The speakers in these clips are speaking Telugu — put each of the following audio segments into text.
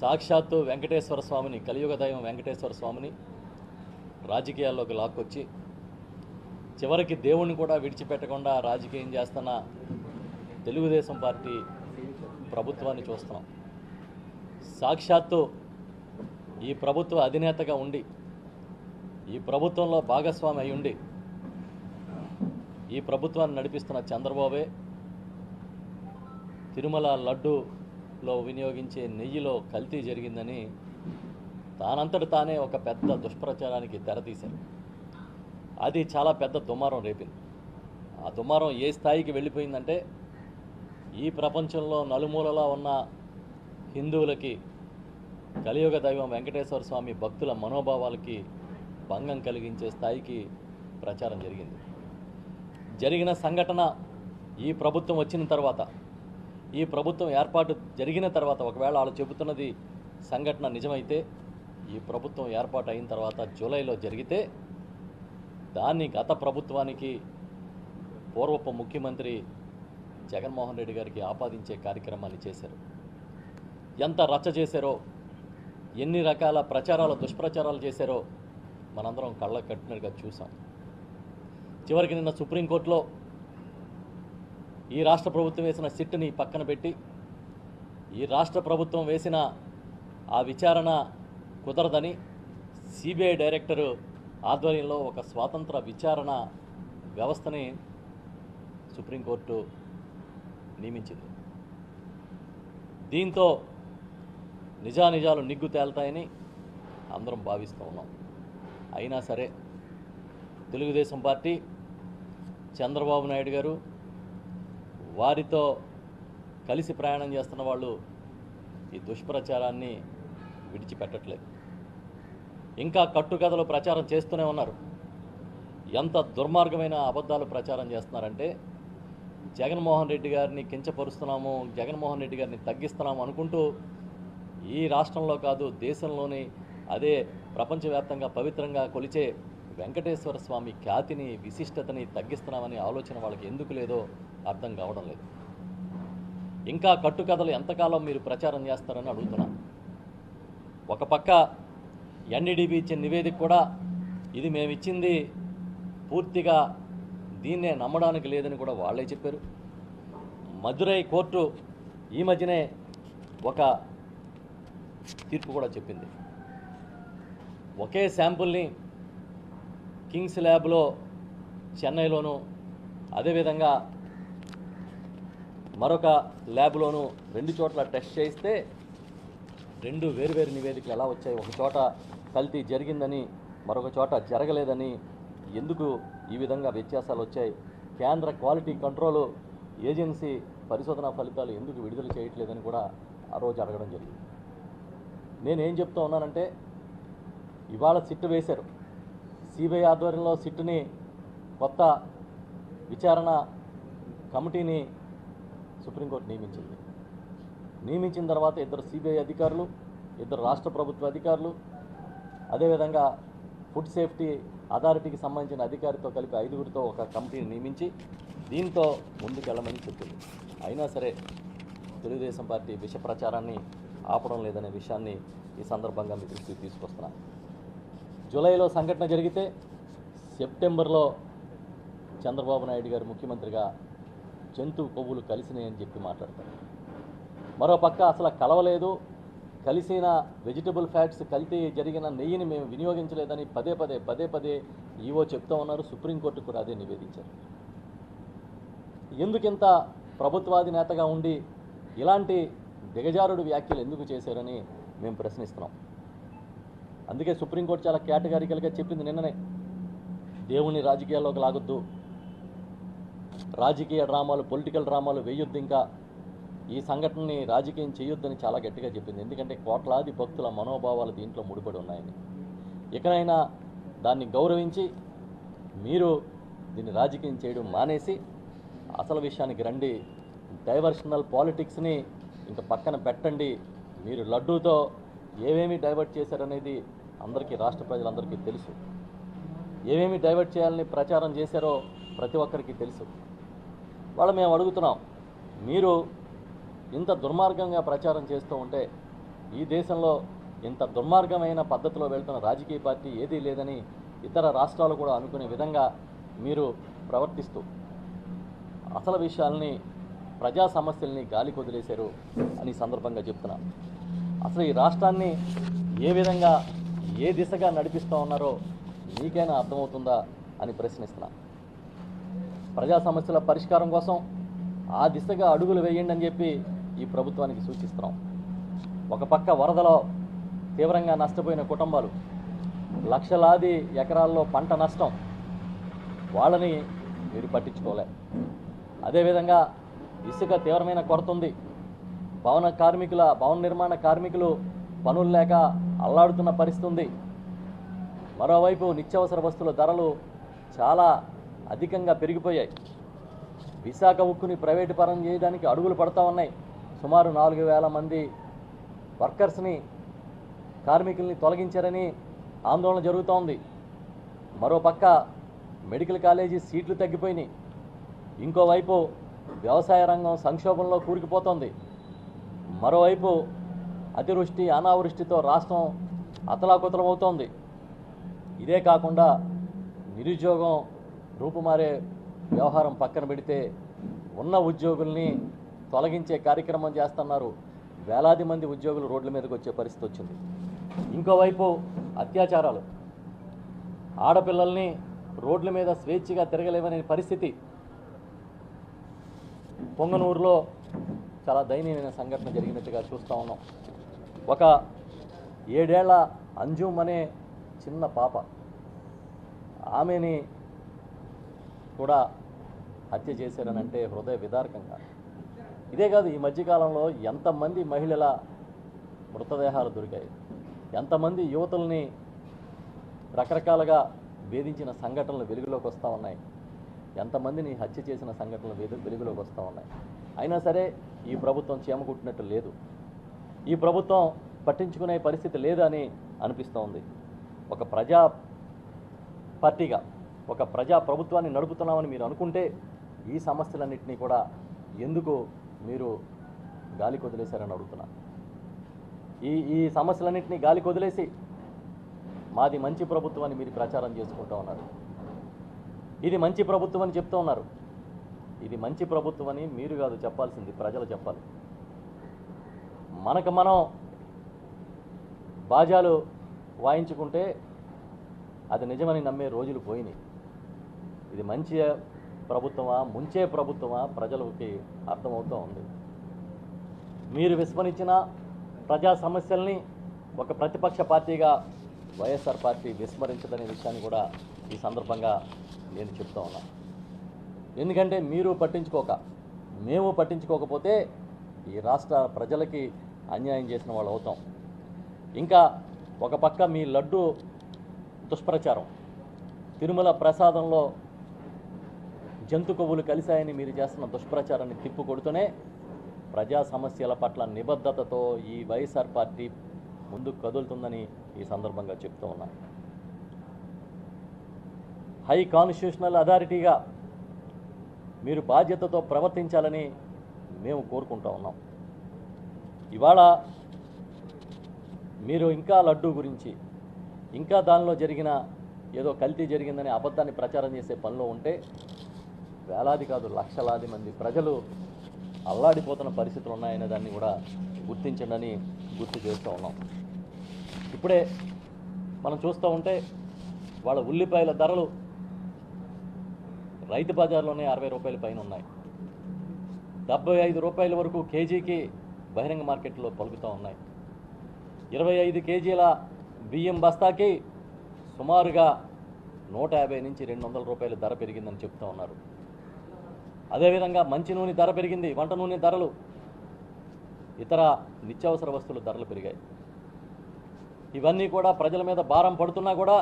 సాక్షాత్తు వెంకటేశ్వర స్వామిని కలియుగ దైవం వెంకటేశ్వర స్వామిని రాజకీయాల్లోకి లాక్కొచ్చి చివరికి దేవుణ్ణి కూడా విడిచిపెట్టకుండా రాజకీయం చేస్తున్న తెలుగుదేశం పార్టీ ప్రభుత్వాన్ని చూస్తున్నాం. సాక్షాత్తు ఈ ప్రభుత్వ అధినేతగా ఉండి ఈ ప్రభుత్వంలో భాగస్వామి అయి ఉండి ఈ ప్రభుత్వాన్ని నడిపిస్తున్న చంద్రబాబే తిరుమల లడ్డు లో వినియోగించే నెయ్యిలో కల్తీ జరిగిందని తానంతట తానే ఒక పెద్ద దుష్ప్రచారానికి తెరతీశారు అది చాలా పెద్ద దుమారం రేపింది. ఆ దుమారం ఏ స్థాయికి వెళ్ళిపోయిందంటే ఈ ప్రపంచంలో నలుమూలలా ఉన్న హిందువులకి కలియుగ దైవం వెంకటేశ్వర స్వామి భక్తుల మనోభావాలకి భంగం కలిగించే స్థాయికి ప్రచారం జరిగింది. జరిగిన సంఘటన ఈ ప్రభుత్వం వచ్చిన తర్వాత ఈ ప్రభుత్వం ఏర్పాటు జరిగిన తర్వాత ఒకవేళ వాళ్ళు చెబుతున్నది సంఘటన నిజమైతే ఈ ప్రభుత్వం ఏర్పాటు అయిన తర్వాత జూలైలో జరిగితే దాన్ని గత ప్రభుత్వానికి పూర్వపు ముఖ్యమంత్రి జగన్మోహన్ రెడ్డి గారికి ఆపాదించే కార్యక్రమాన్ని చేశారు. ఎంత రచ్చ చేశారో ఎన్ని రకాల ప్రచారాలు దుష్ప్రచారాలు చేశారో మనందరం కళ్ళ కట్టినట్టుగా చూసాం చివరికి నిన్న సుప్రీంకోర్టులో ఈ రాష్ట్ర ప్రభుత్వం వేసిన సిట్టుని పక్కన పెట్టి ఈ రాష్ట్ర ప్రభుత్వం వేసిన ఆ విచారణ కుదరదని సిబిఐ డైరెక్టరు ఆధ్వర్యంలో ఒక స్వాతంత్ర విచారణ వ్యవస్థని సుప్రీంకోర్టు నియమించింది. దీంతో నిజానిజాలు నిగ్గు తేలుతాయని అందరం భావిస్తూ ఉన్నాం. అయినా సరే తెలుగుదేశం పార్టీ చంద్రబాబు నాయుడు గారు వారితో కలిసి ప్రయాణం చేస్తున్న వాళ్ళు ఈ దుష్ప్రచారాన్ని విడిచిపెట్టట్లేదు. ఇంకా కట్టుకథలు ప్రచారం చేస్తూనే ఉన్నారు. ఎంత దుర్మార్గమైన అబద్ధాలు ప్రచారం చేస్తున్నారంటే జగన్మోహన్ రెడ్డి గారిని కించపరుస్తున్నాము జగన్మోహన్ రెడ్డి గారిని తగ్గిస్తున్నాము అనుకుంటూ ఈ రాష్ట్రంలో కాదు దేశంలోని అదే ప్రపంచవ్యాప్తంగా పవిత్రంగా కొలిచే వెంకటేశ్వర స్వామి ఖ్యాతిని విశిష్టతని తగ్గిస్తున్నామనే ఆలోచన వాళ్ళకి ఎందుకు లేదో అర్థం కావడం లేదు. ఇంకా కట్టుకథలు ఎంతకాలం మీరు ప్రచారం చేస్తారని అడుగుతున్నా. ఒక పక్క ఎన్డీడీబీ ఇచ్చిన నివేదిక కూడా ఇది మేము ఇచ్చింది పూర్తిగా దీన్నే నమ్మడానికి లేదని కూడా వాళ్ళే చెప్పారు. మదురై కోర్టు ఈ మధ్యనే ఒక తీర్పు కూడా చెప్పింది. ఒకే శాంపుల్ని కింగ్స్ ల్యాబ్లో చెన్నైలోను అదేవిధంగా మరొక ల్యాబ్లోనూ రెండు చోట్ల టెస్ట్ చేస్తే రెండు వేరువేరు నివేదికలు ఎలా వచ్చాయి? ఒక చోట కల్తీ జరిగిందని మరొక చోట జరగలేదని ఎందుకు ఈ విధంగా వ్యత్యాసాలు వచ్చాయి? కేంద్ర క్వాలిటీ కంట్రోల్ ఏజెన్సీ పరిశోధనా ఫలితాలు ఎందుకు విడుదల చేయట్లేదని కూడా ఆ రోజు అడగడం జరిగింది. నేనేం చెప్తా ఉన్నానంటే ఇవాళ సిట్టు వేశారు. సిబిఐ ఆధ్వర్యంలో సిట్టుని కొత్త విచారణ కమిటీని సుప్రీంకోర్టు నియమించింది. నియమించిన తర్వాత ఇద్దరు సిబిఐ అధికారులు ఇద్దరు రాష్ట్ర ప్రభుత్వ అధికారులు అదేవిధంగా ఫుడ్ సేఫ్టీ అథారిటీకి సంబంధించిన అధికారితో కలిపి ఐదుగురితో ఒక కమిటీని నియమించి దీంతో ముందుకెళ్ళమని చెప్పింది. అయినా సరే తెలుగుదేశం పార్టీ విష ప్రచారాన్ని ఆపడం లేదనే విషయాన్ని ఈ సందర్భంగా మీ దృష్టికి తీసుకొస్తున్నా. జూలైలో సంఘటన జరిగితే సెప్టెంబర్లో చంద్రబాబు నాయుడు గారు ముఖ్యమంత్రిగా జంతు కొవ్వులు కలిసినాయని చెప్పి మాట్లాడతారు. మరో పక్క అసలు కలవలేదు. కలిసిన వెజిటబుల్ ఫ్యాట్స్ కలితే జరిగిన నెయ్యిని మేము వినియోగించలేదని పదే పదే పదే పదే ఈవో చెప్తా ఉన్నారు. సుప్రీంకోర్టు కూడా అదే నివేదించారు. ఎందుకింత ప్రభుత్వాధినేతగా ఉండి ఇలాంటి దిగజారుడు వ్యాఖ్యలు ఎందుకు చేశారని మేము ప్రశ్నిస్తున్నాం. అందుకే సుప్రీంకోర్టు చాలా కేటగారికల్గా చెప్పింది నిన్ననే. దేవుని రాజకీయాల్లోకి లాగొద్దు. రాజకీయ డ్రామాలు పొలిటికల్ డ్రామాలు వేయొద్దు ఇంకా. ఈ సంఘటనని రాజకీయం చేయొద్దని చాలా గట్టిగా చెప్పింది. ఎందుకంటే కోట్లాది భక్తుల మనోభావాలు దీంట్లో ముడిపడి ఉన్నాయని. ఇకనైనా దాన్ని గౌరవించి మీరు దీన్ని రాజకీయం చేయడం మానేసి అసలు విషయానికి రండి. డైవర్షనల్ పాలిటిక్స్ని ఇంకా పక్కన పెట్టండి. మీరు లడ్డూతో ఏమేమి డైవర్ట్ చేశారనేది అందరికీ రాష్ట్ర ప్రజలందరికీ తెలుసు. ఏమేమి డైవర్ట్ చేయాలని ప్రచారం చేశారో ప్రతి ఒక్కరికి తెలుసు. వాళ్ళు మేము అడుగుతున్నాం మీరు ఇంత దుర్మార్గంగా ప్రచారం చేస్తూ ఉంటే ఈ దేశంలో ఇంత దుర్మార్గమైన పద్ధతిలో వెళ్తున్న రాజకీయ పార్టీ ఏదీ లేదని ఇతర రాష్ట్రాలు కూడా అనుకునే విధంగా మీరు ప్రవర్తిస్తూ అసలు విషయాల్ని ప్రజా సమస్యల్ని గాలి కొదిలేశారు అని సందర్భంగా చెప్తున్నా. అసలు ఈ రాష్ట్రాన్ని ఏ విధంగా ఏ దిశగా నడిపిస్తూ ఉన్నారో మీకైనా అర్థమవుతుందా అని ప్రశ్నిస్తున్నాను ప్రజా సమస్యల పరిష్కారం కోసం ఆ దిశగా అడుగులు వేయండి అని చెప్పి ఈ ప్రభుత్వానికి సూచిస్తున్నాం. ఒక పక్క వరదలో తీవ్రంగా నష్టపోయిన కుటుంబాలు లక్షలాది ఎకరాల్లో పంట నష్టం వాళ్ళని మీరు పట్టించుకోలే. అదేవిధంగా ఇసుక తీవ్రమైన కొరత ఉంది. భవన కార్మికుల భవన నిర్మాణ కార్మికులు పనులు లేక అల్లాడుతున్న పరిస్థితి ఉంది. మరోవైపు నిత్యావసర వస్తువుల ధరలు చాలా అధికంగా పెరిగిపోయాయి. విశాఖ ఉక్కుని ప్రైవేటు పరం చేయడానికి అడుగులు పడతా ఉన్నాయి. సుమారు నాలుగు వేల మంది వర్కర్స్ని కార్మికుల్ని తొలగించారని ఆందోళన జరుగుతోంది. మరోపక్క మెడికల్ కాలేజీ సీట్లు తగ్గిపోయినాయి. ఇంకోవైపు వ్యవసాయ రంగం సంక్షోభంలో కూరుకుపోతోంది. మరోవైపు అతివృష్టి అనావృష్టితో రాష్ట్రం అతలాకుతలమవుతోంది. ఇదే కాకుండా నిరుద్యోగం రూపుమారే వ్యవహారం పక్కన పెడితే ఉన్న ఉద్యోగుల్ని తొలగించే కార్యక్రమం చేస్తున్నారు. వేలాది మంది ఉద్యోగులు రోడ్ల మీదకి వచ్చే పరిస్థితి వచ్చింది. ఇంకోవైపు అత్యాచారాలు. ఆడపిల్లల్ని రోడ్ల మీద స్వేచ్ఛగా తిరగలేవనే పరిస్థితి పొంగనూరులో చాలా దయనీయమైన సంఘటన జరిగినట్టుగా చూస్తూ ఉన్నాం. ఒక ఏడేళ్ళ అంజుమ్ అనే చిన్న పాప. ఆమెని కూడా హత్య చేశారనంటే హృదయ విదారకంగా. ఇదే కాదు ఈ మధ్యకాలంలో ఎంతమంది మహిళల మృతదేహాలు దొరికాయి. ఎంతమంది యువతుల్ని రకరకాలుగా వేధించిన సంఘటనలు వెలుగులోకి వస్తూ ఉన్నాయి. ఎంతమందిని హత్య చేసిన సంఘటనలు వెలు వెలుగులోకి వస్తూ ఉన్నాయి. అయినా సరే ఈ ప్రభుత్వం చేమకుట్టినట్టు లేదు. ఈ ప్రభుత్వం పట్టించుకునే పరిస్థితి లేదని అనిపిస్తూ ఉంది ఒక ప్రజా పార్టీగా ఒక ప్రజా ప్రభుత్వాన్ని నడుపుతున్నామని మీరు అనుకుంటే ఈ సమస్యలన్నింటినీ కూడా ఎందుకు మీరు గాలి కొదిలేశారని అడుగుతున్నాను ఈ ఈ సమస్యలన్నింటినీ గాలి కొదిలేసి మాది మంచి ప్రభుత్వం అని మీరు ప్రచారం చేసుకుంటూ ఉన్నారు. ఇది మంచి ప్రభుత్వం అని చెప్తూ ఉన్నారు. ఇది మంచి ప్రభుత్వం అని మీరు కాదు చెప్పాల్సింది ప్రజలు చెప్పాలి. మనకు మనం బాజాలు వాయించుకుంటే అది నిజమని నమ్మే రోజులు పోయినాయి. ఇది మంచి ప్రభుత్వమా ముంచే ప్రభుత్వమా ప్రజలకి అర్థమవుతూ ఉంది. మీరు విస్మరించిన ప్రజా సమస్యల్ని ఒక ప్రతిపక్ష పార్టీగా వైఎస్ఆర్ పార్టీ విస్మరించదనే విషయాన్ని కూడా ఈ సందర్భంగా నేను చెప్తా ఉన్నా. ఎందుకంటే మీరు పట్టించుకోక మేము పట్టించుకోకపోతే ఈ రాష్ట్ర ప్రజలకి అన్యాయం చేసిన వాళ్ళు అవుతాం. ఇంకా ఒక పక్క మీ లడ్డు దుష్ప్రచారం. తిరుమల ప్రసాదంలో జంతు కొవ్వులు కలిశాయని మీరు చేస్తున్న దుష్ప్రచారాన్ని తిప్పుకొడుతూనే ప్రజా సమస్యల పట్ల నిబద్ధతతో ఈ వైఎస్ఆర్ పార్టీ ముందుకు కదులుతుందని ఈ సందర్భంగా చెప్తూ ఉన్నాను హై కాన్స్టిట్యూషనల్ అథారిటీగా మీరు బాధ్యతతో ప్రవర్తించాలని మేము కోరుకుంటా ఉన్నాం. ఇవాళ మీరు ఇంకా లడ్డూ గురించి ఇంకా దానిలో జరిగిన ఏదో కల్తీ జరిగిందని అబద్ధాన్ని ప్రచారం చేసే పనిలో ఉంటే వేలాది కాదు లక్షలాది మంది ప్రజలు అల్లాడిపోతున్న పరిస్థితులు ఉన్నాయనే దాన్ని కూడా గుర్తించండి గుర్తు చేస్తూ ఉన్నాం. ఇప్పుడే మనం చూస్తూ ఉంటే వాళ్ళ ఉల్లిపాయల ధరలు రైతు బజార్లోనే అరవై రూపాయల పైన ఉన్నాయి. డెబ్బై ఐదు రూపాయల వరకు కేజీకి బహిరంగ మార్కెట్లో పలుకుతూ ఉన్నాయి. ఇరవై ఐదు కేజీల బియ్యం బస్తాకి సుమారుగా నూట యాభై నుంచి రెండు వందల రూపాయల ధర పెరిగిందని చెప్తూ ఉన్నారు. అదేవిధంగా మంచి నూనె ధర పెరిగింది వంట నూనె ధరలు. ఇతర నిత్యావసర వస్తువుల ధరలు పెరిగాయి. ఇవన్నీ కూడా ప్రజల మీద భారం పడుతున్నా కూడా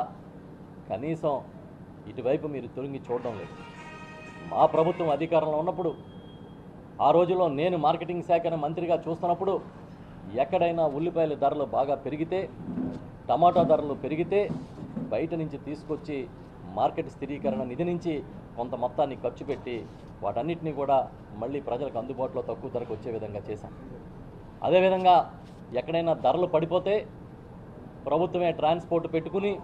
కనీసం ఇటువైపు మీరు తొలగి చూడడం లేదు. మా ప్రభుత్వం అధికారంలో ఉన్నప్పుడు ఆ రోజుల్లో నేను మార్కెటింగ్ శాఖను మంత్రిగా చూస్తున్నప్పుడు ఎక్కడైనా ఉల్లిపాయల ధరలు బాగా పెరిగితే టమాటా ధరలు పెరిగితే బయట నుంచి తీసుకొచ్చి మార్కెట్ స్థిరీకరణ నిధి నుంచి కొంత మొత్తాన్ని ఖర్చు పెట్టి వాటన్నిటిని కూడా మళ్ళీ ప్రజలకు అందుబాటులో తక్కువ ధరకు వచ్చే విధంగా చేశాం. అదేవిధంగా ఎక్కడైనా ధరలు పడిపోతే ప్రభుత్వమే ట్రాన్స్పోర్ట్ పెట్టుకుని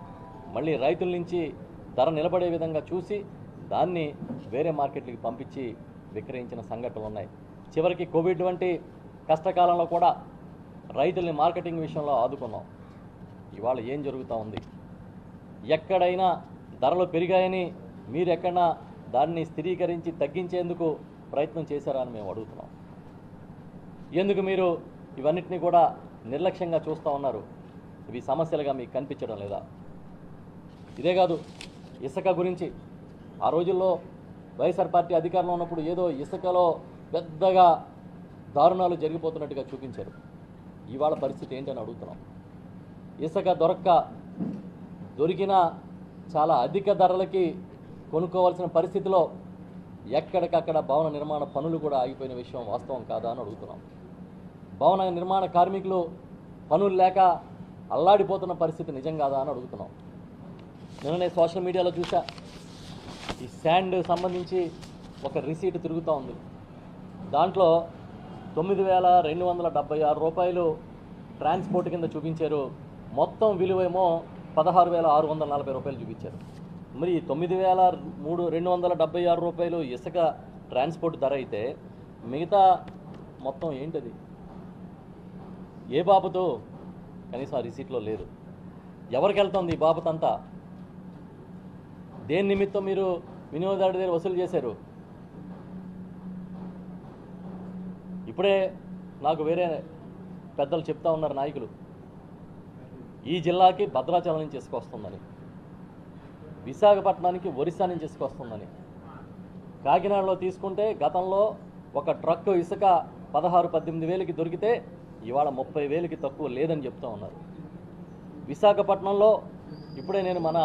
మళ్ళీ రైతుల నుంచి ధర నిలబడే విధంగా చూసి దాన్ని వేరే మార్కెట్లకి పంపించి విక్రయించిన సంఘటనలు ఉన్నాయి. చివరికి కోవిడ్ వంటి కష్టకాలంలో కూడా రైతుల్ని మార్కెటింగ్ విషయంలో ఆదుకున్నాం. ఇవాళ ఏం జరుగుతూ ఉంది? ఎక్కడైనా ధరలు పెరిగాయని మీరెక్కడా దాన్ని స్థిరీకరించి తగ్గించేందుకు ప్రయత్నం చేశారా అని మేము అడుగుతున్నాం. ఎందుకు మీరు ఇవన్నిటిని కూడా నిర్లక్ష్యంగా చూస్తూ ఉన్నారు? ఇవి సమస్యలుగా మీకు కనిపించడం లేదా? ఇదే కాదు ఇసుక గురించి. ఆ రోజుల్లో వైఎస్ఆర్ పార్టీ అధికారంలో ఉన్నప్పుడు ఏదో ఇసుకలో పెద్దగా దారుణాలు జరిగిపోతున్నట్టుగా చూపించారు. ఇవాళ పరిస్థితి ఏంటని అడుగుతున్నాం. ఇసుక దొరక్క దొరికిన చాలా అధిక ధరలకి కొనుక్కోవాల్సిన పరిస్థితిలో ఎక్కడికక్కడ భవన నిర్మాణ పనులు కూడా ఆగిపోయిన విషయం వాస్తవం కాదా అని అడుగుతున్నాం. భవన నిర్మాణ కార్మికులు పనులు లేక అల్లాడిపోతున్న పరిస్థితి నిజం కాదా అని అడుగుతున్నాం. నిన్ననే సోషల్ మీడియాలో చూసా ఈ శాండ్ సంబంధించి ఒక రిసీట్ తిరుగుతూ ఉంది. దాంట్లో తొమ్మిది వేల రెండు వందల డెబ్బై ఆరు రూపాయలు ట్రాన్స్పోర్ట్ కింద చూపించారు. మొత్తం విలువేమో పదహారు వేల ఆరు వందల నలభై రూపాయలు చూపించారు. మరి తొమ్మిది వేల మూడు రెండు వందల డెబ్బై ఆరు రూపాయలు ఇసుక ట్రాన్స్పోర్ట్ ధర అయితే మిగతా మొత్తం ఏంటది? ఏ బాబుతో కనీసం ఆ రిసీట్లో లేదు. ఎవరికి వెళ్తుంది ఈ బాబతంతా దేని నిమిత్తం మీరు వినియోగదారుడి దగ్గర వసూలు చేశారు? ఇప్పుడే నాకు వేరే పెద్దలు చెప్తా ఉన్నారు నాయకులు. ఈ జిల్లాకి భద్రాచలం నుంచి ఇసుక వస్తుందని. విశాఖపట్నానికి ఒరిస్సా నుంచి ఇసుక వస్తుందని. కాకినాడలో తీసుకుంటే గతంలో ఒక ట్రక్ ఇసుక పదహారు పద్దెనిమిది వేలకి దొరికితే ఇవాళ ముప్పై వేలకి తక్కువ లేదని చెప్తూ ఉన్నారు. విశాఖపట్నంలో ఇప్పుడే నేను మన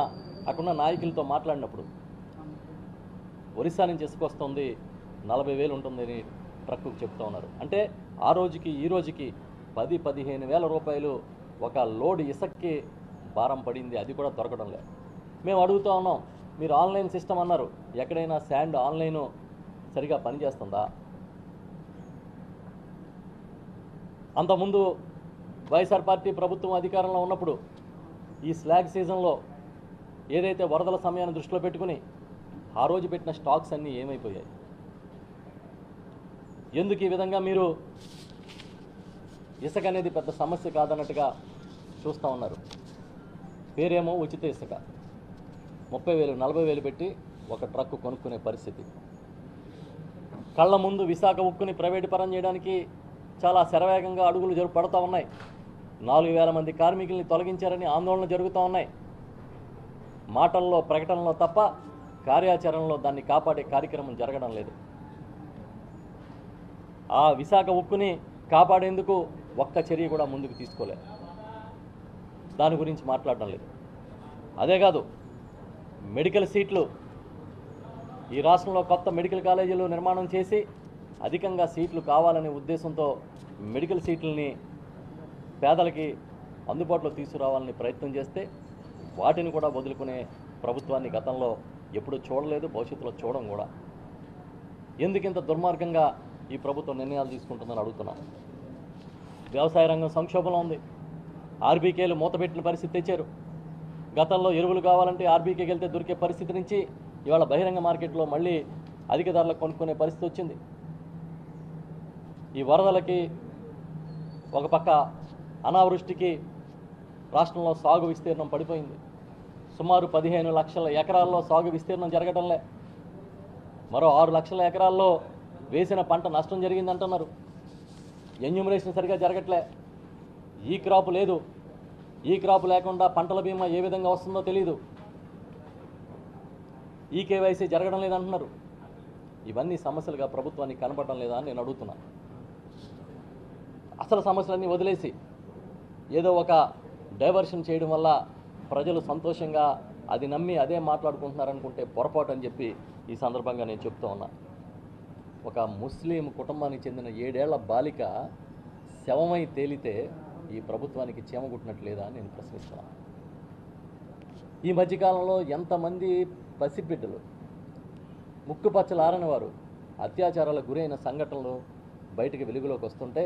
అక్కడున్న నాయకులతో మాట్లాడినప్పుడు ఒరిస్సా నుంచి ఇసుక వస్తుంది నలభై వేలు ఉంటుందని ట్రక్కు చెప్తా ఉన్నారు. అంటే ఆ రోజుకి ఈ రోజుకి పది పదిహేను వేల రూపాయలు ఒక లోడ్ ఇసుక్కి భారం పడింది అది కూడా దొరకడం లేదు. మేము అడుగుతా ఉన్నాం. మీరు ఆన్లైన్ సిస్టమ్ అన్నారు. ఎక్కడైనా శాండ్ ఆన్లైన్ సరిగా పనిచేస్తుందా? అంతకుముందు వైఎస్ఆర్ పార్టీ ప్రభుత్వం అధికారంలో ఉన్నప్పుడు ఈ స్లాగ్ సీజన్లో ఏదైతే వరదల సమయాన్ని దృష్టిలో పెట్టుకుని ఆ రోజు పెట్టిన స్టాక్స్ అన్నీ ఏమైపోయాయి? ఎందుకు ఈ విధంగా మీరు ఇసుక అనేది పెద్ద సమస్య కాదన్నట్టుగా చూస్తూ ఉన్నారు? పేరేమో ఉచిత ఇసుక. ముప్పై వేలు నలభై వేలు పెట్టి ఒక ట్రక్ కొనుక్కునే పరిస్థితి. కళ్ళ ముందు విశాఖ ఉక్కుని ప్రైవేటు పరం చేయడానికి చాలా శరవేగంగా అడుగులు జరు పడుతూ ఉన్నాయి. నాలుగు వేల మంది కార్మికుల్ని తొలగించారని ఆందోళన జరుగుతూ ఉన్నాయి. మాటల్లో ప్రకటనలో తప్ప కార్యాచరణలో దాన్ని కాపాడే కార్యక్రమం జరగడం లేదు. ఆ విశాఖ ఉక్కుని కాపాడేందుకు ఒక్క చర్య కూడా ముందుకు తీసుకోలేదు. దాని గురించి మాట్లాడడం లేదు. అదే కాదు మెడికల్ సీట్లు. ఈ రాష్ట్రంలో కొత్త మెడికల్ కాలేజీలు నిర్మాణం చేసి అధికంగా సీట్లు కావాలనే ఉద్దేశంతో మెడికల్ సీట్లని పేదలకి అందుబాటులో తీసుకురావాలని ప్రయత్నం చేస్తే వాటిని కూడా వదులుకునే ప్రభుత్వాన్ని గతంలో ఎప్పుడూ చూడలేదు భవిష్యత్తులో చూడడం కూడా. ఎందుకింత దుర్మార్గంగా ఈ ప్రభుత్వం నిర్ణయాలు తీసుకుంటుందని అడుగుతున్నాం. వ్యవసాయ రంగం సంక్షోభంలో ఉంది. ఆర్బీకేలు మూతపెట్టిన పరిస్థితి తెచ్చారు. గతంలో ఎరువులు కావాలంటే ఆర్బీకేకి వెళ్తే దొరికే పరిస్థితి నుంచి ఇవాళ బహిరంగ మార్కెట్లో మళ్ళీ అధిక ధరలకు కొనుక్కునే పరిస్థితి వచ్చింది. ఈ వరదలకి ఒక పక్క అనావృష్టికి రాష్ట్రంలో సాగు విస్తీర్ణం పడిపోయింది. సుమారు పదిహేను లక్షల ఎకరాల్లో సాగు విస్తీర్ణం జరగటంలే. మరో ఆరు లక్షల ఎకరాల్లో వేసిన పంట నష్టం జరిగిందంటున్నారు. ఎన్యూమరేషన్ సరిగా జరగట్లే. ఈ క్రాప్ లేదు. ఈ క్రాప్ లేకుండా పంటల బీమా ఏ విధంగా వస్తుందో తెలియదు ఈ కేవైసీ జరగడం లేదంటున్నారు. ఇవన్నీ సమస్యలుగా ప్రభుత్వానికి కనపడడం లేదా అని నేను అడుగుతున్నాను అసలు సమస్యలన్నీ వదిలేసి ఏదో ఒక డైవర్షన్ చేయడం వల్ల ప్రజలు సంతోషంగా అది నమ్మి అదే మాట్లాడుకుంటున్నారనుకుంటే పొరపాటు అని చెప్పి ఈ సందర్భంగా నేను చెప్తూ ఉన్నా. ఒక ముస్లిం కుటుంబానికి చెందిన ఏడేళ్ళ బాలిక శవమై తేలితే ఈ ప్రభుత్వానికి చీమగుట్టినట్లేదా అని నేను ప్రశ్నిస్తున్నాను. ఈ మధ్యకాలంలో ఎంతమంది పసిబిడ్డలు ముక్కుపచ్చలారని వారు అత్యాచారాలకు గురైన సంఘటనలు బయటికి వెలుగులోకి వస్తుంటే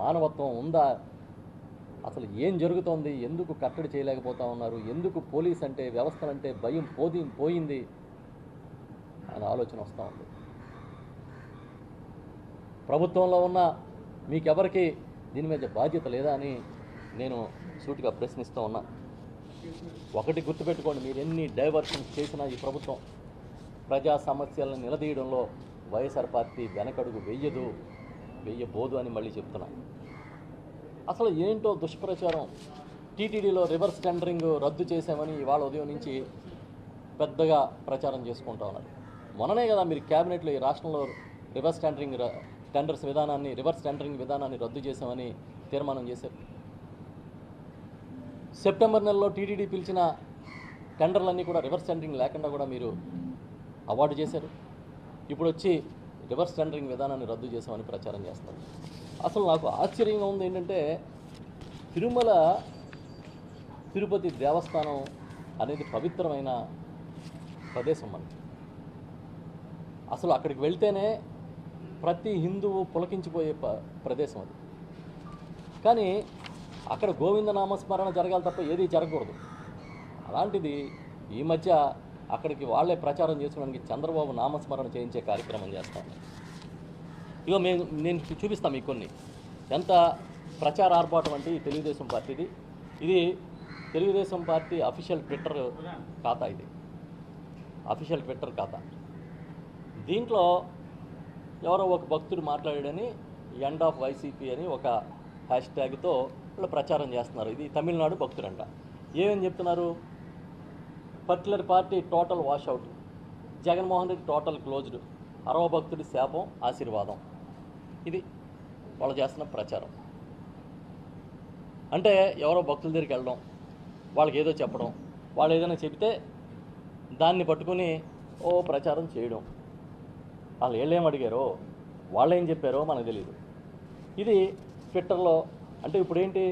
మానవత్వం ఉందా? అసలు ఏం జరుగుతోంది? ఎందుకు కట్టడి చేయలేకపోతా ఉన్నారు? ఎందుకు పోలీస్ అంటే వ్యవస్థలంటే భయం పోది పోయింది అని ఆలోచన వస్తూ ఉంది. ప్రభుత్వంలో ఉన్న మీకెవరికి దీని మీద బాధ్యత లేదా అని నేను సూటిగా ప్రశ్నిస్తూ ఉన్నా. ఒకటి గుర్తుపెట్టుకోండి మీరు ఎన్ని డైవర్షన్స్ చేసినా ఈ ప్రభుత్వం ప్రజా సమస్యలను నిలదీయడంలో వైఎస్ఆర్ పార్టీ వెనకడుగు వెయ్యదు వెయ్యబోదు అని మళ్ళీ చెప్తున్నా. అసలు ఏంటో దుష్ప్రచారం. టీటీడీలో రివర్స్ టెండరింగ్ రద్దు చేశామని ఇవాళ ఉదయం నుంచి పెద్దగా ప్రచారం చేసుకుంటా ఉన్నారు. మొన్ననే కదా మీరు క్యాబినెట్లో ఈ రాష్ట్రంలో రివర్స్ టెండరింగ్ టెండర్స్ విధానాన్ని రివర్స్ టెండరింగ్ విధానాన్ని రద్దు చేశామని తీర్మానం చేశారు. సెప్టెంబర్ నెలలో టీటీడీ పిలిచిన టెండర్లన్నీ కూడా రివర్స్ టెండరింగ్ లేకుండా కూడా మీరు అవార్డు చేశారు. ఇప్పుడు వచ్చి రివర్స్ టెండరింగ్ విధానాన్ని రద్దు చేశామని ప్రచారం చేస్తారు అసలు నాకు ఆశ్చర్యంగా ఉంది ఏంటంటే తిరుమల తిరుపతి దేవస్థానం అనేది పవిత్రమైన ప్రదేశం మనకి. అసలు అక్కడికి వెళ్తేనే ప్రతి హిందువు పులకించిపోయే ప ప్రదేశం అది. కానీ అక్కడ గోవింద నామస్మరణ జరగాలి తప్ప ఏది జరగకూడదు. అలాంటిది ఈ మధ్య అక్కడికి వాళ్ళే ప్రచారం చేసుకోవడానికి చంద్రబాబు నామస్మరణ చేయించే కార్యక్రమం చేస్తాను ఇగో మేము నేను చూపిస్తాను మీకు కొన్ని. ఎంత ప్రచార ఆర్భాటం అంటే ఈ తెలుగుదేశం పార్టీది. ఇది తెలుగుదేశం పార్టీ అఫీషియల్ ట్విట్టర్ ఖాతా ఇది. అఫీషియల్ ట్విట్టర్ ఖాతా. దీంట్లో ఎవరో ఒక భక్తుడు మాట్లాడాడని ఎండ్ ఆఫ్ వైసీపీ అని ఒక హ్యాష్ ట్యాగ్తో వాళ్ళు ప్రచారం చేస్తున్నారు. ఇది తమిళనాడు భక్తుడంట. ఏమని చెప్తున్నారు? Particular party total washout Jaganmohan Reddy total closed అరవ భక్తుడి శాపం ఆశీర్వాదం. ఇది వాళ్ళు చేస్తున్న ప్రచారం. అంటే ఎవరో భక్తుల దగ్గరికి వెళ్ళడం వాళ్ళకి ఏదో చెప్పడం వాళ్ళు ఏదైనా చెబితే దాన్ని పట్టుకుని ఓ ప్రచారం చేయడం. వాళ్ళు వీళ్ళేం అడిగారో వాళ్ళు ఏం చెప్పారో మనకు తెలియదు ఇది ట్విట్టర్లో అంటే ఇప్పుడు ఏంటి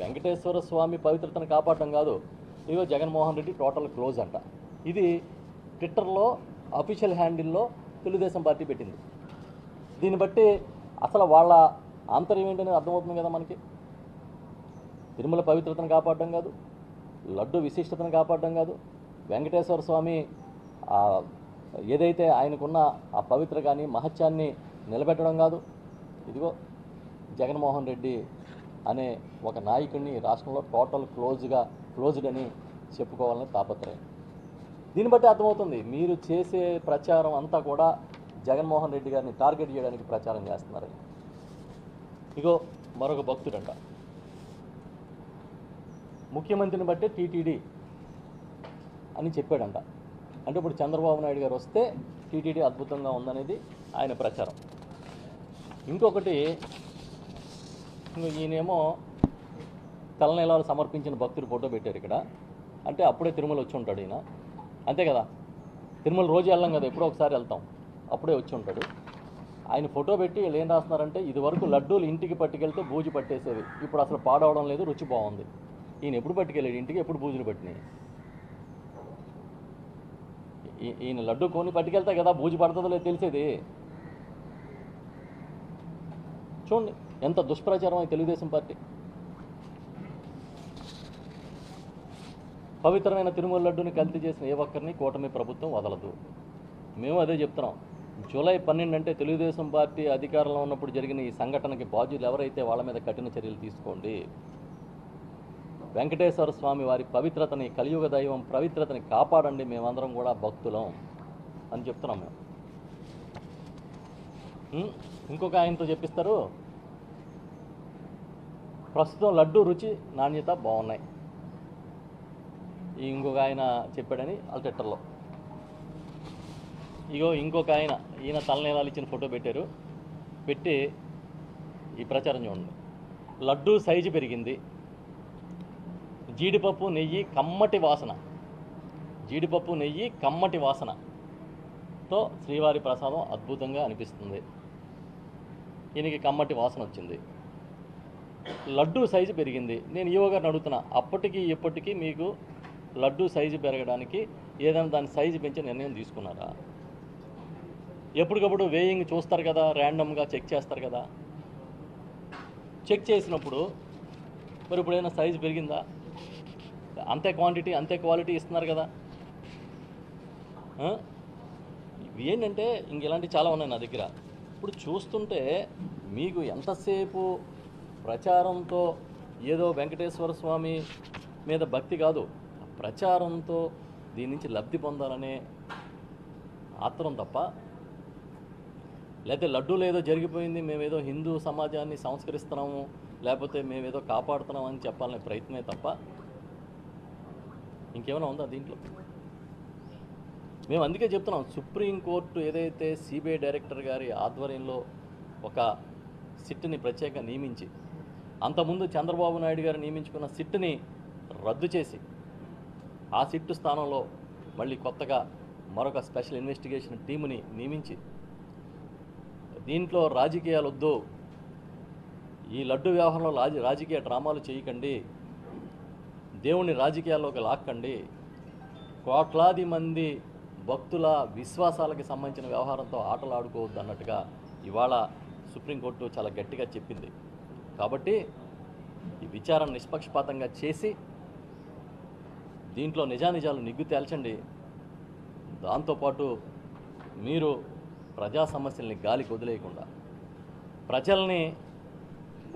వెంకటేశ్వర స్వామి పవిత్రతను కాపాడడం కాదు ఇదిగో జగన్మోహన్ రెడ్డి టోటల్ క్లోజ్ అంట. ఇది ట్విట్టర్లో అఫీషియల్ హ్యాండిల్లో తెలుగుదేశం పార్టీ పెట్టింది. దీన్ని బట్టి అసలు వాళ్ళ ఆంతర్యం ఏంటనేది అర్థమవుతుంది కదా మనకి. తిరుమల పవిత్రతను కాపాడడం కాదు లడ్డు విశిష్టతను కాపాడడం కాదు వెంకటేశ్వర స్వామి ఏదైతే ఆయనకున్న ఆ పవిత్ర కానీ మహత్యాన్ని నిలబెట్టడం కాదు ఇదిగో జగన్మోహన్ రెడ్డి అనే ఒక నాయకుడిని రాష్ట్రంలో టోటల్ క్లోజ్గా క్లోజ్డ్ అని చెప్పుకోవాలని తాపత్రయం. దీన్ని బట్టి అర్థమవుతుంది మీరు చేసే ప్రచారం అంతా కూడా జగన్మోహన్ రెడ్డి గారిని టార్గెట్ చేయడానికి ప్రచారం చేస్తున్నారని. ఇగో మరొక భక్తుడంట. ముఖ్యమంత్రిని బట్టే టీటీడీ అని చెప్పాడంట. అంటే ఇప్పుడు చంద్రబాబు నాయుడు గారు వస్తే టీటీడీ అద్భుతంగా ఉందనేది ఆయన ప్రచారం. ఇంకొకటి ఈయనేమో తలనీలాలు సమర్పించిన భక్తుడు ఫోటో పెట్టారు ఇక్కడ. అంటే అప్పుడే తిరుమల వచ్చి ఉంటాడు ఈయన. అంతే కదా? తిరుమల రోజు వెళ్ళాం కదా ఎప్పుడో ఒకసారి వెళ్తాం. అప్పుడే వచ్చి ఉంటాడు. ఆయన ఫోటో పెట్టి వీళ్ళు ఏం రాస్తున్నారంటే ఇదివరకు లడ్డూలు ఇంటికి పట్టుకెళ్తే బూజు పట్టేసేవి. ఇప్పుడు అసలు పాడవడం లేదు రుచి బాగుంది. ఈయన ఎప్పుడు పట్టుకెళ్ళాడు? ఇంటికి ఎప్పుడు బూజులు పట్టినాయి? ఈయన లడ్డు కొని పట్టుకెళ్తా కదా బూజు పడుతుందో లేదు తెలిసేది. చూడండి ఎంత దుష్ప్రచారం ఈ తెలుగుదేశం పార్టీ. పవిత్రమైన తిరుమల లడ్డుని కల్తీ చేసిన ఏ ఒక్కరిని కూటమి ప్రభుత్వం వదలదు. మేము అదే చెప్తున్నాం. జూలై పన్నెండు అంటే తెలుగుదేశం పార్టీ అధికారంలో ఉన్నప్పుడు జరిగిన ఈ సంఘటనకి బాధ్యులు ఎవరైతే వాళ్ళ మీద కఠిన చర్యలు తీసుకోండి. వెంకటేశ్వర స్వామి వారి పవిత్రతని కలియుగ దైవం పవిత్రతని కాపాడండి మేమందరం కూడా భక్తులం అని చెప్తున్నాం మేము. ఇంకొక ఆయనతో చెప్పిస్తారు. ప్రస్తుతం లడ్డు రుచి నాణ్యత బాగున్నాయి. ఈ ఇంకొక ఆయన చెప్పాడని వాళ్ళ ట్విట్టర్లో. ఇగో ఇంకొక ఆయన ఈయన తలనీలాలు ఇచ్చిన ఫోటో పెట్టారు. పెట్టి ఈ ప్రచారం చూడండి. లడ్డు సైజు పెరిగింది. జీడిపప్పు నెయ్యి కమ్మటి వాసన. జీడిపప్పు నెయ్యి కమ్మటి వాసనతో శ్రీవారి ప్రసాదం అద్భుతంగా అనిపిస్తుంది. ఈయనకి కమ్మటి వాసన వచ్చింది. లడ్డు సైజు పెరిగింది. నేను ఈవో గారిని అడుగుతున్నా అప్పటికి ఇప్పటికీ మీకు లడ్డు సైజు పెరగడానికి ఏదైనా దాని సైజు పెంచే నిర్ణయం తీసుకున్నారా? ఎప్పటికప్పుడు వేయింగ్ చూస్తారు కదా ర్యాండమ్గా చెక్ చేస్తారు కదా. చెక్ చేసినప్పుడు మరి ఇప్పుడైనా సైజు పెరిగిందా? అంతే క్వాంటిటీ అంతే క్వాలిటీ ఇస్తున్నారు కదా. ఇవి ఏంటంటే ఇంక ఇలాంటివి చాలా ఉన్నాయి నా దగ్గర. ఇప్పుడు చూస్తుంటే మీకు ఎంతసేపు ప్రచారంతో ఏదో వెంకటేశ్వర స్వామి మీద భక్తి కాదు ప్రచారంతో దీని నుంచి లబ్ధి పొందాలనే ఆత్రం తప్ప లేకపోతే లడ్డూలు ఏదో జరిగిపోయింది మేమేదో హిందూ సమాజాన్ని సంస్కరిస్తున్నాము లేకపోతే మేమేదో కాపాడుతున్నాం అని చెప్పాలనే ప్రయత్నమే తప్ప ఇంకేమైనా ఉందా దీంట్లో? మేము అందుకే చెప్తున్నాం సుప్రీంకోర్టు ఏదైతే సిబిఐ డైరెక్టర్ గారి ఆధ్వర్యంలో ఒక సిట్ని ప్రత్యేకంగా నియమించి అంతకుముందు చంద్రబాబు నాయుడు గారు నియమించుకున్న సిట్ని రద్దు చేసి ఆ సిట్టు స్థానంలో మళ్ళీ కొత్తగా మరొక స్పెషల్ ఇన్వెస్టిగేషన్ టీముని నియమించి దీంట్లో రాజకీయాలు వద్దు ఈ లడ్డు వ్యవహారంలో రాజ రాజకీయ డ్రామాలు చేయకండి. దేవుని రాజకీయాల్లోకి లాక్కండి. కోట్లాది మంది భక్తుల విశ్వాసాలకి సంబంధించిన వ్యవహారంతో ఆటలు ఆడుకోవద్దు అన్నట్టుగా ఇవాళ సుప్రీంకోర్టు చాలా గట్టిగా చెప్పింది. కాబట్టి ఈ విచారణ నిష్పక్షపాతంగా చేసి దీంట్లో నిజానిజాలు నిగ్గు తేల్చండి. దాంతోపాటు మీరు ప్రజా సమస్యల్ని గాలికి వదిలేయకుండా. ప్రజల్ని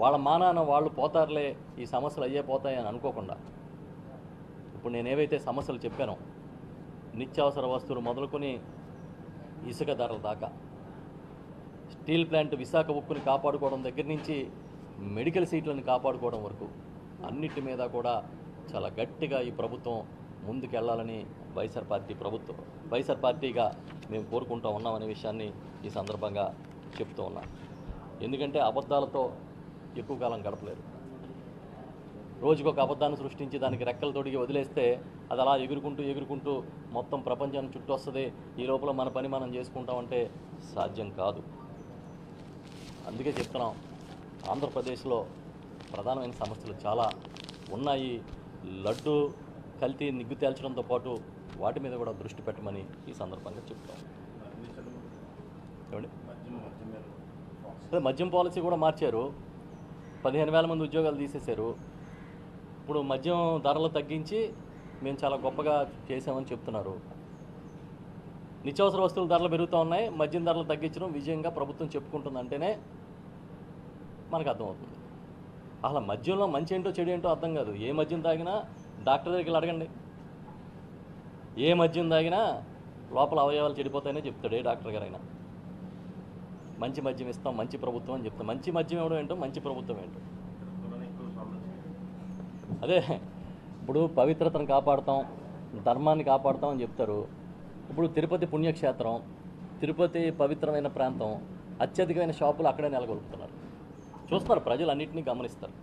వాళ్ళ మానాన వాళ్ళు పోతారులే ఈ సమస్యలు అయ్యే పోతాయని అనుకోకుండా. ఇప్పుడు నేను ఏవైతే సమస్యలు చెప్పానో నిత్యావసర వస్తువులు మొదలుకొని ఇసుక ధరల దాకా స్టీల్ ప్లాంట్ విశాఖ ఉక్కుని కాపాడుకోవడం దగ్గర నుంచి మెడికల్ సీట్లను కాపాడుకోవడం వరకు అన్నిటి మీద కూడా చాలా గట్టిగా ఈ ప్రభుత్వం ముందుకెళ్ళాలని వైఎస్ఆర్ పార్టీ ప్రభుత్వం వైఎస్ఆర్ పార్టీగా మేము కోరుకుంటూ ఉన్నామనే విషయాన్ని ఈ సందర్భంగా చెప్తూ ఉన్నాం. ఎందుకంటే అబద్ధాలతో ఎక్కువ కాలం గడపలేరు రోజుకొక అబద్ధాన్ని సృష్టించి దానికి రెక్కలు తొడిగి వదిలేస్తే అది అలా ఎగురుకుంటూ ఎగురుకుంటూ మొత్తం ప్రపంచాన్ని చుట్టూ వస్తుంది ఈ లోపల మన పని మనం చేసుకుంటామంటే సాధ్యం కాదు. అందుకే చెప్తున్నాం ఆంధ్రప్రదేశ్లో ప్రధానమైన సమస్యలు చాలా ఉన్నాయి. లడ్డు కల్తీ నిగ్గు తేల్చడంతో పాటు వాటి మీద కూడా దృష్టి పెట్టమని ఈ సందర్భంగా చెప్తాం. ఏమండి? అదే మద్యం పాలసీ కూడా మార్చారు. పదిహేను వేల మంది ఉద్యోగాలు తీసేశారు. ఇప్పుడు మద్యం ధరలు తగ్గించి మేము చాలా గొప్పగా చేసామని చెప్తున్నారు. నిత్యావసర వస్తువుల ధరలు పెరుగుతూ ఉన్నాయి. మద్యం ధరలు తగ్గించడం విజయంగా ప్రభుత్వం చెప్పుకుంటుంది అంటేనే మనకు అర్థమవుతుంది. అసలు మద్యంలో మంచి ఏంటో చెడు ఏంటో అర్థం కాదు. ఏ మద్యం తాగినా డాక్టర్ దగ్గరికి అడగండి ఏ మద్యం తాగినా లోపల అవయవాలు చెడిపోతాయనే చెప్తాడు ఏ డాక్టర్ గారైనా మంచి మద్యం ఇస్తాం మంచి ప్రభుత్వం అని చెప్తాం. మంచి మద్యం ఇవ్వడం ఏంటో మంచి ప్రభుత్వం ఏంటో. అదే ఇప్పుడు పవిత్రతను కాపాడతాం ధర్మాన్ని కాపాడతాం అని చెప్తారు. ఇప్పుడు తిరుపతి పుణ్యక్షేత్రం తిరుపతి పవిత్రమైన ప్రాంతం అత్యధికమైన షాపులు అక్కడే నెలకొల్పుతున్నారు. చూస్తారు ప్రజలు అన్నింటినీ గమనిస్తారు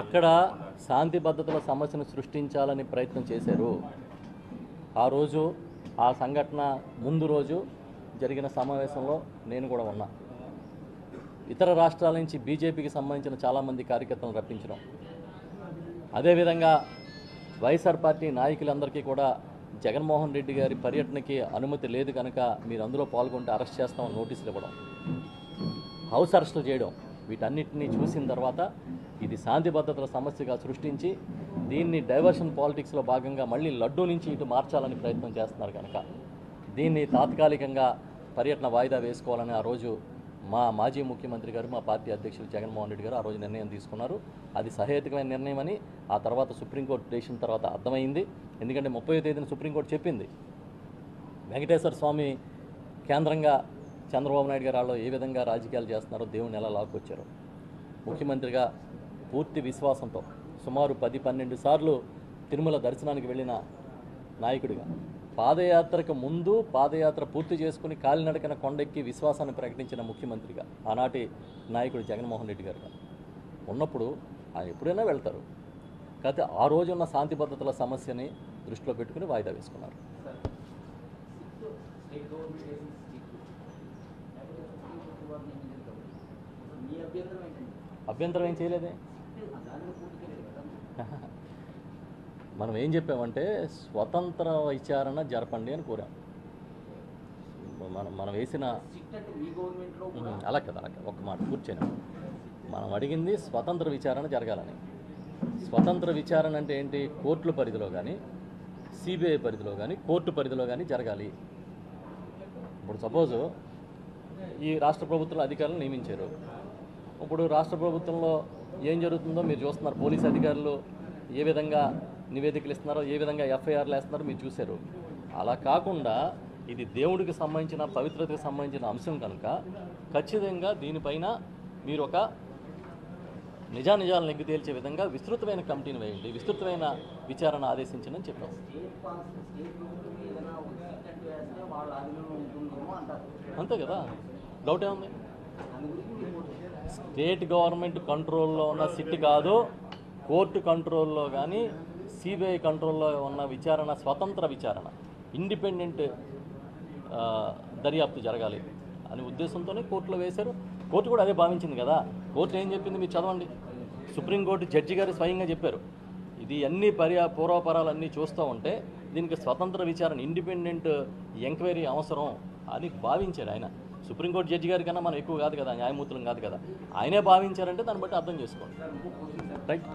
అక్కడ శాంతి భద్రతల సమస్యను సృష్టించాలని ప్రయత్నం చేశారు. ఆ రోజు ఆ సంఘటన ముందు రోజు జరిగిన సమావేశంలో నేను కూడా ఉన్నా. ఇతర రాష్ట్రాల నుంచి బీజేపీకి సంబంధించిన చాలామంది కార్యకర్తలను రప్పించడం. అదేవిధంగా వైఎస్ఆర్ పార్టీ నాయకులందరికీ కూడా జగన్మోహన్ రెడ్డి గారి పర్యటనకి అనుమతి లేదు కనుక మీరు అందులో పాల్గొంటే అరెస్ట్ చేస్తామని నోటీసులు ఇవ్వడం. హౌస్ అరెస్టులు చేయడం. వీటన్నిటిని చూసిన తర్వాత ఇది శాంతి భద్రతల సమస్యగా సృష్టించి దీన్ని డైవర్షన్ పాలిటిక్స్లో భాగంగా మళ్ళీ లడ్డూ నుంచి ఇటు మార్చాలని ప్రయత్నం చేస్తున్నారు కనుక. దీన్ని తాత్కాలికంగా పర్యటన వాయిదా వేసుకోవాలని ఆ రోజు మా మాజీ ముఖ్యమంత్రి గారు మా పార్టీ అధ్యక్షులు జగన్మోహన్ రెడ్డి గారు ఆ రోజు నిర్ణయం తీసుకున్నారు. అది సహేతుకమైన నిర్ణయం అని ఆ తర్వాత సుప్రీంకోర్టు చేసిన తర్వాత అర్థమైంది. ఎందుకంటే ముప్పై తేదీన సుప్రీంకోర్టు చెప్పింది. వెంకటేశ్వర స్వామి కేంద్రంగా చంద్రబాబు నాయుడు గారు వాళ్ళు ఏ విధంగా రాజకీయాలు చేస్తున్నారో దేవుని ఎలా లాక్కొచ్చారు. ముఖ్యమంత్రిగా పూర్తి విశ్వాసంతో సుమారు పది పన్నెండు సార్లు తిరుమల దర్శనానికి వెళ్ళిన నాయకుడిగా పాదయాత్రకు ముందు పాదయాత్ర పూర్తి చేసుకుని కాలినడకన కొండెక్కి విశ్వాసాన్ని ప్రకటించిన ముఖ్యమంత్రిగా ఆనాటి నాయకుడు జగన్మోహన్ రెడ్డి గారుగా ఉన్నప్పుడు ఆయన ఎప్పుడైనా వెళ్తారు. కాకపోతే ఆ రోజు ఉన్న శాంతి భద్రతల సమస్యని దృష్టిలో పెట్టుకుని వాయిదా వేసుకున్నారు. అభ్యంతరం ఏం చేయలేదే దానిలో పూర్తి చేయలేదు కదా మనం ఏం చెప్పామంటే స్వతంత్ర విచారణ జరపండి అని కోరాం. మనం మనం వేసిన అలా కదా అలా కదా. ఒక్క మాట కూర్చొని. మనం అడిగింది స్వతంత్ర విచారణ జరగాలని. స్వతంత్ర విచారణ అంటే ఏంటి? కోర్టుల పరిధిలో కానీ సిబిఐ పరిధిలో కానీ కోర్టు పరిధిలో కానీ జరగాలి. ఇప్పుడు సపోజు ఈ రాష్ట్ర ప్రభుత్వం అధికారులు నియమించారు. ఇప్పుడు రాష్ట్ర ప్రభుత్వంలో ఏం జరుగుతుందో మీరు చూస్తున్నారు. పోలీస్ అధికారులు ఏ విధంగా నివేదికలు ఇస్తున్నారో ఏ విధంగా ఎఫ్ఐఆర్లు వేస్తున్నారో మీరు చూశారు. అలా కాకుండా ఇది దేవుడికి సంబంధించిన పవిత్రతకు సంబంధించిన అంశం కనుక ఖచ్చితంగా దీనిపైన మీరు ఒక నిజానిజాలను నెగ్గి తేల్చే విధంగా విస్తృతమైన కమిటీని వేయండి విస్తృతమైన విచారణ ఆదేశించని చెప్పాం. అంతే కదా? డౌట్ ఏముంది? స్టేట్ గవర్నమెంట్ కంట్రోల్లో ఉన్న సిట్ కాదు కోర్టు కంట్రోల్లో కానీ సిబిఐ కంట్రోల్లో ఉన్న విచారణ స్వతంత్ర విచారణ ఇండిపెండెంట్ దర్యాప్తు జరగాలి అనే ఉద్దేశంతోనే కోర్టులో వేశారు. కోర్టు కూడా అదే భావించింది కదా. కోర్టు ఏం చెప్పింది మీరు చదవండి. సుప్రీంకోర్టు జడ్జి గారు స్వయంగా చెప్పారు. ఇది అన్ని పర్యా పూర్వపరాలన్నీ చూస్తూ ఉంటే దీనికి స్వతంత్ర విచారణ ఇండిపెండెంట్ ఎంక్వైరీ అవసరం అని భావించారు ఆయన. సుప్రీంకోర్టు జడ్జి గారి కన్నా మనం ఎక్కువ కాదు కదా న్యాయమూర్తులం కాదు కదా. ఆయనే భావించారంటే దాన్ని బట్టి అర్థం చేసుకోండి. రైట్.